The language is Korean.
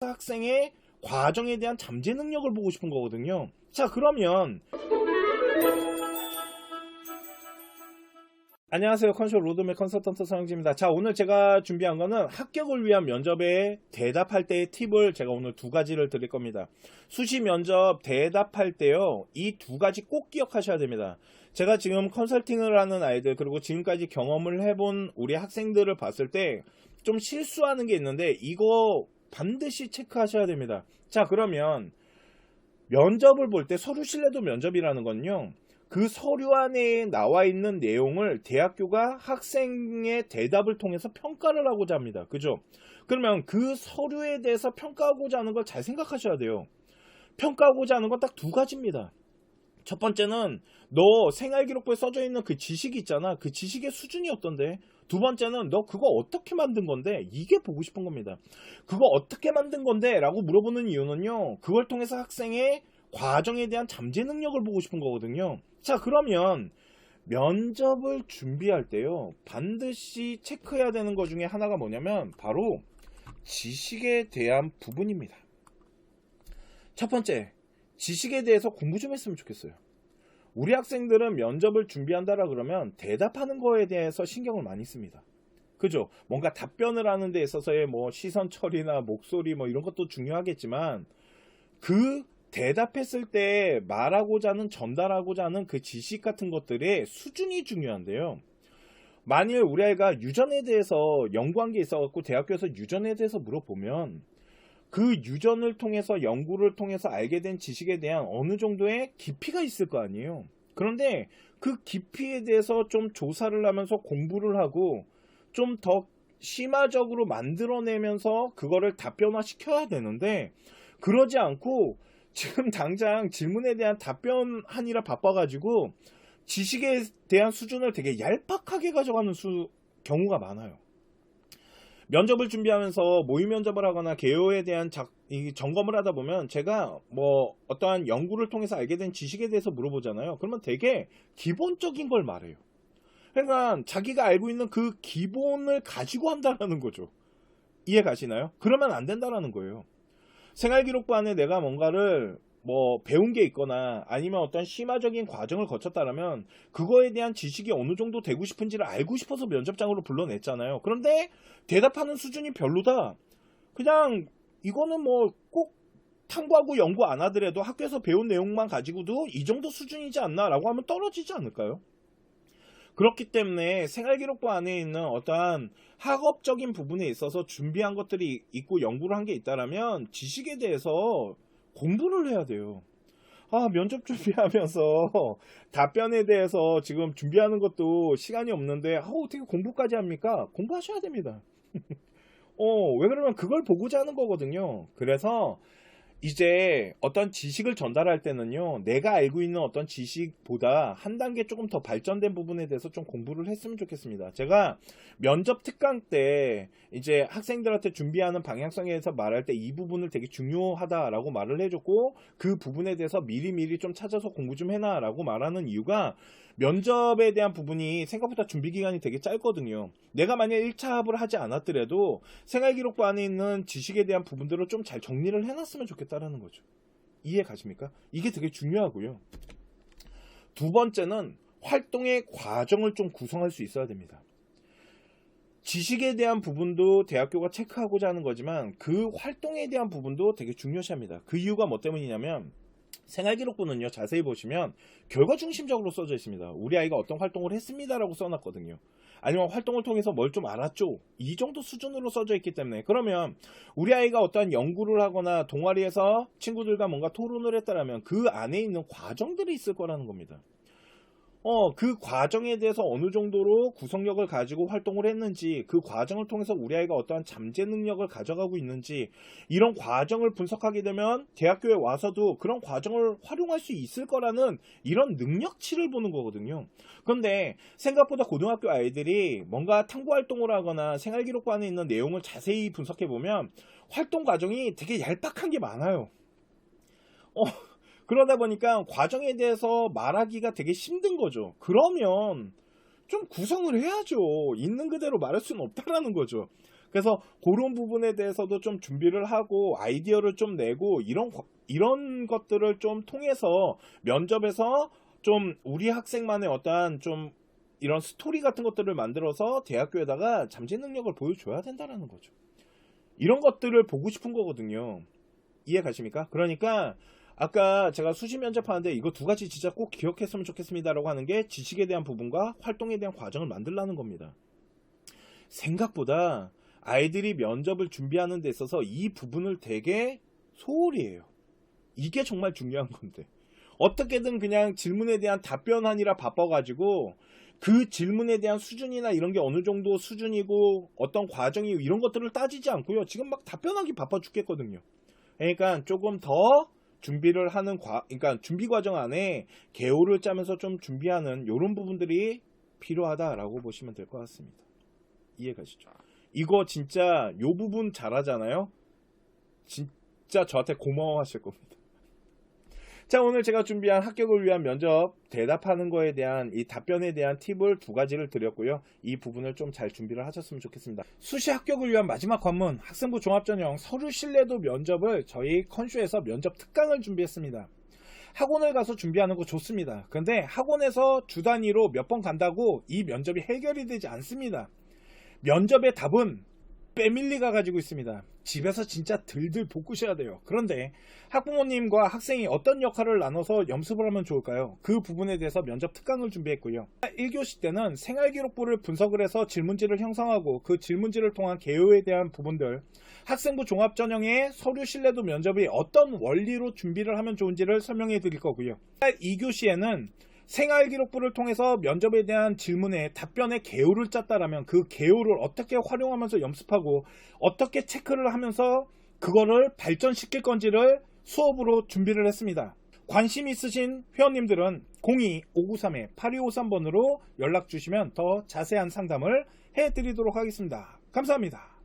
학생의 과정에 대한 잠재 능력을 보고 싶은 거거든요. 자, 그러면 안녕하세요. 컨쇼 로드맵 컨설턴트 서영지입니다. 자, 오늘 제가 준비한 거는 합격을 위한 면접에 대답할 때의 팁을 제가 오늘 두 가지를 드릴 겁니다. 수시 면접 대답할 때요. 이 두 가지 꼭 기억하셔야 됩니다. 제가 지금 컨설팅을 하는 아이들 그리고 지금까지 경험을 해본 우리 학생들을 봤을 때 좀 실수하는 게 있는데 이거 반드시 체크하셔야 됩니다. 자, 그러면 면접을 볼 때 서류 신뢰도 면접이라는 건요. 그 서류 안에 나와 있는 내용을 대학교가 학생의 대답을 통해서 평가를 하고자 합니다. 그죠? 그러면 그 서류에 대해서 평가하고자 하는 걸 잘 생각하셔야 돼요. 평가하고자 하는 건 딱 두 가지입니다. 첫 번째는 너 생활기록부에 써져 있는 그 지식 있잖아. 그 지식의 수준이 어떤데? 두 번째는 너 그거 어떻게 만든 건데? 이게 보고 싶은 겁니다. 그거 어떻게 만든 건데? 라고 물어보는 이유는요. 그걸 통해서 학생의 과정에 대한 잠재 능력을 보고 싶은 거거든요. 자, 그러면 면접을 준비할 때요. 반드시 체크해야 되는 것 중에 하나가 뭐냐면 바로 지식에 대한 부분입니다. 첫 번째, 지식에 대해서 공부 좀 했으면 좋겠어요. 우리 학생들은 면접을 준비한다라 그러면 대답하는 거에 대해서 신경을 많이 씁니다. 그죠? 뭔가 답변을 하는 데 있어서의 뭐 시선 처리나 목소리 뭐 이런 것도 중요하겠지만 그 대답했을 때 말하고자 하는 전달하고자 하는 그 지식 같은 것들의 수준이 중요한데요. 만일 우리 아이가 유전에 대해서 연구한 게 있어갖고 대학교에서 유전에 대해서 물어보면 그 유전을 통해서 연구를 통해서 알게 된 지식에 대한 어느 정도의 깊이가 있을 거 아니에요. 그런데 그 깊이에 대해서 좀 조사를 하면서 공부를 하고 좀 더 심화적으로 만들어내면서 그거를 답변화 시켜야 되는데 그러지 않고 지금 당장 질문에 대한 답변하느라 바빠가지고 지식에 대한 수준을 되게 얄팍하게 가져가는 수, 경우가 많아요. 면접을 준비하면서 모의 면접을 하거나 개요에 대한 작, 이 점검을 하다 보면 제가 뭐 어떠한 연구를 통해서 알게 된 지식에 대해서 물어보잖아요. 그러면 되게 기본적인 걸 말해요. 그러니까 자기가 알고 있는 그 기본을 가지고 한다라는 거죠. 이해 가시나요? 그러면 안 된다라는 거예요. 생활기록부 안에 내가 뭔가를 뭐 배운 게 있거나 아니면 어떤 심화적인 과정을 거쳤다라면 그거에 대한 지식이 어느 정도 되고 싶은지를 알고 싶어서 면접장으로 불러냈잖아요. 그런데 대답하는 수준이 별로다. 그냥 이거는 뭐 꼭 탐구하고 연구 안 하더라도 학교에서 배운 내용만 가지고도 이 정도 수준이지 않나라고 하면 떨어지지 않을까요? 그렇기 때문에 생활기록부 안에 있는 어떠한 학업적인 부분에 있어서 준비한 것들이 있고 연구를 한 게 있다라면 지식에 대해서 공부를 해야 돼요. 아, 면접 준비하면서 답변에 대해서 지금 준비하는 것도 시간이 없는데, 아, 어떻게 공부까지 합니까? 공부하셔야 됩니다. 어, 왜 그러면 그걸 보고자 하는 거거든요. 그래서 이제 어떤 지식을 전달할 때는요, 내가 알고 있는 어떤 지식보다 한 단계 조금 더 발전된 부분에 대해서 좀 공부를 했으면 좋겠습니다. 제가 면접 특강 때 이제 학생들한테 준비하는 방향성에서 말할 때 이 부분을 되게 중요하다라고 말을 해줬고, 그 부분에 대해서 미리미리 좀 찾아서 공부 좀 해놔라고 말하는 이유가 면접에 대한 부분이 생각보다 준비 기간이 되게 짧거든요. 내가 만약 1차 합을 하지 않았더라도 생활 기록부 안에 있는 지식에 대한 부분들을 좀 잘 정리를 해놨으면 좋겠다라는 거죠. 이해 가십니까? 이게 되게 중요하고요. 두 번째는 활동의 과정을 좀 구성할 수 있어야 됩니다. 지식에 대한 부분도 대학교가 체크하고자 하는 거지만 그 활동에 대한 부분도 되게 중요시합니다. 그 이유가 뭐 때문이냐면 생활 기록부는요 자세히 보시면 결과 중심적으로 써져 있습니다. 우리 아이가 어떤 활동을 했습니다라고 써놨거든요. 아니면 활동을 통해서 뭘 좀 알았죠. 이 정도 수준으로 써져 있기 때문에 그러면 우리 아이가 어떠한 연구를 하거나 동아리에서 친구들과 뭔가 토론을 했다라면 그 안에 있는 과정들이 있을 거라는 겁니다. 어, 그 과정에 대해서 어느 정도로 구성력을 가지고 활동을 했는지, 그 과정을 통해서 우리 아이가 어떠한 잠재 능력을 가져가고 있는지, 이런 과정을 분석하게 되면 대학교에 와서도 그런 과정을 활용할 수 있을 거라는 이런 능력치를 보는 거거든요. 그런데 생각보다 고등학교 아이들이 뭔가 탐구 활동을 하거나 생활기록부 안에 있는 내용을 자세히 분석해 보면 활동 과정이 되게 얄팍한 게 많아요. 어, 그러다 보니까 과정에 대해서 말하기가 되게 힘든 거죠. 그러면 좀 구성을 해야죠. 있는 그대로 말할 수는 없다라는 거죠. 그래서 그런 부분에 대해서도 좀 준비를 하고 아이디어를 좀 내고 이런 거- 이런 것들을 좀 통해서 면접에서 좀 우리 학생만의 어떠한 좀 이런 스토리 같은 것들을 만들어서 대학교에다가 잠재 능력을 보여줘야 된다라는 거죠. 이런 것들을 보고 싶은 거거든요. 이해 가십니까? 그러니까 아까 제가 수시 면접하는데 이거 두 가지 진짜 꼭 기억했으면 좋겠습니다라고 하는 게 지식에 대한 부분과 활동에 대한 과정을 만들라는 겁니다. 생각보다 아이들이 면접을 준비하는 데 있어서 이 부분을 되게 소홀히 해요. 이게 정말 중요한 건데. 어떻게든 그냥 질문에 대한 답변하느라 바빠가지고 그 질문에 대한 수준이나 이런 게 어느 정도 수준이고 어떤 과정이 이런 것들을 따지지 않고요. 지금 막 답변하기 바빠 죽겠거든요. 그러니까 조금 더 준비를 하는 과, 그러니까 준비 과정 안에 개요를 짜면서 좀 준비하는 이런 부분들이 필요하다라고 보시면 될 것 같습니다. 이해 가시죠? 이거 진짜 요 부분 잘하잖아요. 진짜 저한테 고마워하실 겁니다. 자, 오늘 제가 준비한 합격을 위한 면접 대답하는 거에 대한 이 답변에 대한 팁을 두 가지를 드렸고요. 이 부분을 좀 잘 준비를 하셨으면 좋겠습니다. 수시 합격을 위한 마지막 관문 학생부 종합전형 서류 신뢰도 면접을 저희 컨슈에서 면접 특강을 준비했습니다. 학원을 가서 준비하는 거 좋습니다. 근데 학원에서 주 단위로 몇 번 간다고 이 면접이 해결이 되지 않습니다. 면접의 답은 빼밀리가 가지고 있습니다. 집에서 진짜 들들 볶으셔야 돼요. 그런데 학부모님과 학생이 어떤 역할을 나눠서 염습을 하면 좋을까요? 그 부분에 대해서 면접 특강을 준비했고요. 1교시 때는 생활기록부를 분석을 해서 질문지를 형성하고 그 질문지를 통한 개요에 대한 부분들 학생부 종합전형의 서류 신뢰도 면접이 어떤 원리로 준비를 하면 좋은지를 설명해 드릴 거고요. 2교시에는 생활 기록부를 통해서 면접에 대한 질문에 답변의 개요를 짰다라면 그 개요를 어떻게 활용하면서 염습하고 어떻게 체크를 하면서 그거를 발전시킬 건지를 수업으로 준비를 했습니다. 관심 있으신 회원님들은 02-593-8253번으로 연락 주시면 더 자세한 상담을 해드리도록 하겠습니다. 감사합니다.